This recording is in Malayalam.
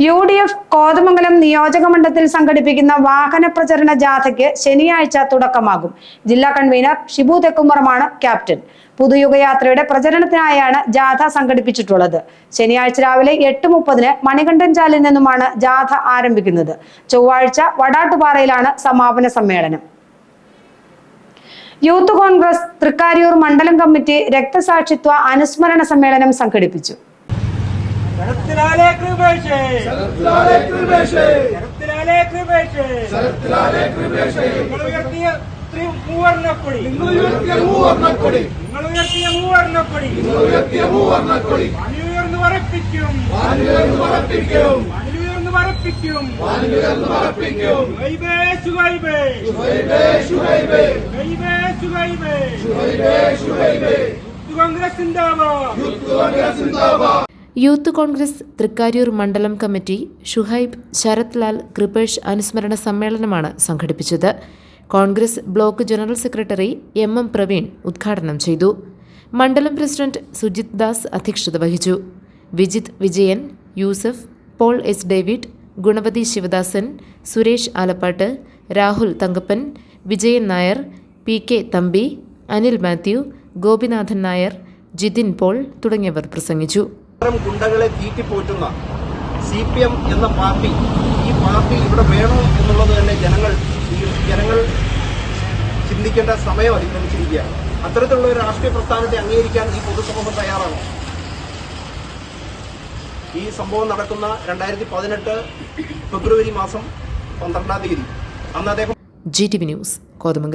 യു ഡി എഫ് കോതമംഗലം നിയോജക മണ്ഡലത്തിൽ സംഘടിപ്പിക്കുന്ന വാഹന പ്രചരണ ജാഥയ്ക്ക് ശനിയാഴ്ച തുടക്കമാകും. ജില്ലാ കൺവീനർ ഷിബു തെക്കുംപുറമാണ് ക്യാപ്റ്റൻ. പുതുയുഗയാത്രയുടെ പ്രചരണത്തിനായാണ് ജാഥ സംഘടിപ്പിച്ചിട്ടുള്ളത്. ശനിയാഴ്ച രാവിലെ എട്ട് മുപ്പതിന് മണികണ്ഠൻ ചാലിൽ നിന്നുമാണ് ജാഥ ആരംഭിക്കുന്നത്. ചൊവ്വാഴ്ച വടാട്ടുപാറയിലാണ് സമാപന സമ്മേളനം. യൂത്ത് കോൺഗ്രസ് തൃക്കാരിയൂർ മണ്ഡലം കമ്മിറ്റി രക്തസാക്ഷിത്വ അനുസ്മരണ സമ്മേളനം സംഘടിപ്പിച്ചു. ശരത്ലാലെ കൃപേഷേ ശരത്ലാലെ കൃപേഷേ ശരത്ലാലെ കൃപേഷേ ശരത്ലാലെ കൃപേഷേ നിങ്ങൾ ഉയർത്തിയ ത്രി മൂവർണക്കൊടി. നിങ്ങൾ ഉയർത്തിയ മൂവർണക്കൊടി. നിങ്ങൾ ഉയർത്തിയ മൂവർണക്കൊടി. നിങ്ങൾ ഉയർത്തിയ മൂവർണക്കൊടി. അണിയുയർന്ന് വറപ്പിക്കും വാനിലുയർന്ന് പറപ്പിക്കും അണിയുയർന്ന് വറപ്പിക്കും വാനിലുയർന്ന് പറപ്പിക്കും ഗൈബേ സുഗൈബേ. ശുഹൈബേ ശുഹൈബേ ഗൈബേ സുഗൈബേ. ശുഹൈബേ ശുഹൈബേ യൂത്ത് കോൺഗ്രസ് സിന്ദാബാദ്. യൂത്ത് കോൺഗ്രസ് സിന്ദാബാദ്. യൂത്ത് കോൺഗ്രസ് തൃക്കാര്യൂർ മണ്ഡലം കമ്മിറ്റി ഷുഹൈബ് ശരത് ലാൽ കൃപേഷ് അനുസ്മരണ സമ്മേളനമാണ് സംഘടിപ്പിച്ചത്. Congress block general secretary M M Praveen ഉദ്ഘാടനം ചെയ്തു. മണ്ഡലം പ്രസിഡന്റ് സുജിത് ദാസ് അധ്യക്ഷത വഹിച്ചു. Vijith Vijayan Yusuf Paul S David Gunavathi Sivadasan Suresh Alappatt Rahul Thankappan Vijayan Nair P K Thampi Anil Mathew Gopinathan Nair Jithin Paul തുടങ്ങിയവർ പ്രസംഗിച്ചു. ഇത്തരം ഗുണ്ടകളെ തീറ്റിപ്പോറ്റുന്ന സി പി എം എന്ന പാർട്ടി ഈ പാർട്ടി ഇവിടെ വേണോ എന്നുള്ളത് തന്നെ ജനങ്ങൾ ജനങ്ങൾ ചിന്തിക്കേണ്ട സമയം അതിക്രമിച്ചിരിക്കുകയാണ്. അത്തരത്തിലുള്ള ഒരു രാഷ്ട്രീയ പ്രസ്ഥാനത്തെ അംഗീകരിക്കാൻ ഈ പൊതുസമൂഹം തയ്യാറാണോ. ഈ സംഭവം നടക്കുന്ന രണ്ടായിരത്തി പതിനെട്ട് ഫെബ്രുവരി മാസം പന്ത്രണ്ടാം തീയതി. അന്ന് അദ്ദേഹം G T V news Kothamangalam.